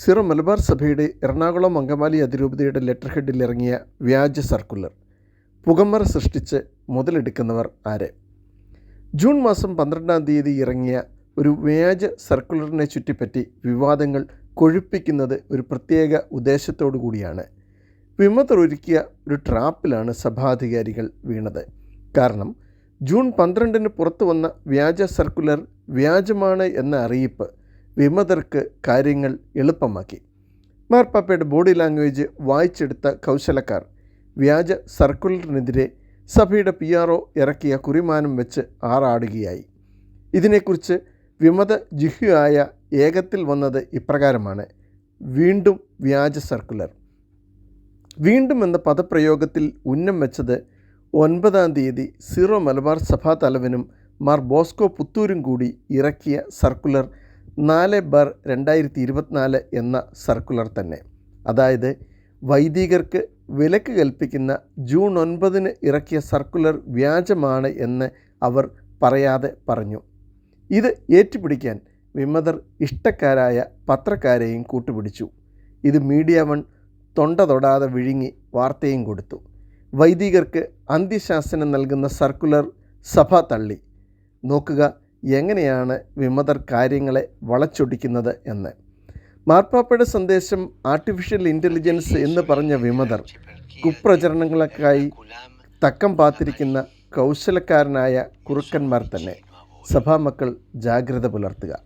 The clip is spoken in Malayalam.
സിറോ മലബാർ സഭയുടെ എറണാകുളം അങ്കമാലി അതിരൂപതയുടെ ലെറ്റർ ഹെഡിൽ ഇറങ്ങിയ വ്യാജ സർക്കുലർ പുകമറ സൃഷ്ടിച്ച് മുതലെടുക്കുന്നവർ ആര്? ജൂൺ മാസം പന്ത്രണ്ടാം തീയതി ഇറങ്ങിയ ഒരു വ്യാജ സർക്കുലറിനെ ചുറ്റിപ്പറ്റി വിവാദങ്ങൾ കൊഴുപ്പിക്കുന്നത് ഒരു പ്രത്യേക ഉദ്ദേശത്തോടു കൂടിയാണ്. വിമതർ ഒരുക്കിയ ഒരു ട്രാപ്പിലാണ് സഭാധികാരികൾ വീണത്. കാരണം ജൂൺ പന്ത്രണ്ടിന് പുറത്തു വന്ന വ്യാജ സർക്കുലർ വ്യാജമാണ് എന്ന അറിയിപ്പ് വിമതർക്ക് കാര്യങ്ങൾ എളുപ്പമാക്കി. മാർപ്പാപ്പയുടെ ബോഡി ലാംഗ്വേജ് വായിച്ചെടുത്ത കൗശലക്കാർ വ്യാജ സർക്കുലറിനെതിരെ സഭയുടെ പി ആർ ഒ ഇറക്കിയ കുറിമാനം വെച്ച് ആറാടുകയായി. ഇതിനെക്കുറിച്ച് വിമത ജിഹ്യുവായ ഏകത്തിൽ വന്നത് ഇപ്രകാരമാണ്. വീണ്ടും വ്യാജ സർക്കുലർ. വീണ്ടും എന്ന പദപ്രയോഗത്തിൽ ഉന്നം വെച്ചത് ഒൻപതാം തീയതി സീറോ മലബാർ സഭാ തലവനും മാർ ബോസ്കോ പുത്തൂരും കൂടി ഇറക്കിയ സർക്കുലർ നാല് ബാർ രണ്ടായിരത്തി ഇരുപത്തിനാല് എന്ന സർക്കുലർ തന്നെ. അതായത് വൈദികർക്ക് വിലക്ക് കൽപ്പിക്കുന്ന ജൂൺ ഒൻപതിന് ഇറക്കിയ സർക്കുലർ വ്യാജമാണ് എന്ന് അവർ പറയാതെ പറഞ്ഞു. ഇത് ഏറ്റുപിടിക്കാൻ വിമതർ ഇഷ്ടക്കാരായ പത്രക്കാരെയും കൂട്ടുപിടിച്ചു. ഇത് മീഡിയ വൺ തൊണ്ട തൊടാതെ വിഴുങ്ങി വാർത്തയും കൊടുത്തു. വൈദികർക്ക് അന്ത്യശാസനം നൽകുന്ന സർക്കുലർ സഭ തള്ളി. നോക്കുക എങ്ങനെയാണ് വിമതർ കാര്യങ്ങളെ വളച്ചൊടിക്കുന്നത് എന്ന്? മാർപ്പാപ്പയുടെ സന്ദേശം ആർട്ടിഫിഷ്യൽ ഇന്റലിജൻസ് എന്ന് പറഞ്ഞ വിമതർ കുപ്രചരണങ്ങൾക്കായി തക്കം പാത്തിരിക്കുന്ന കൗശലക്കാരനായ കുറുക്കന്മാർ തന്നെ. സഭാമക്കൾ ജാഗ്രത പുലർത്തുക.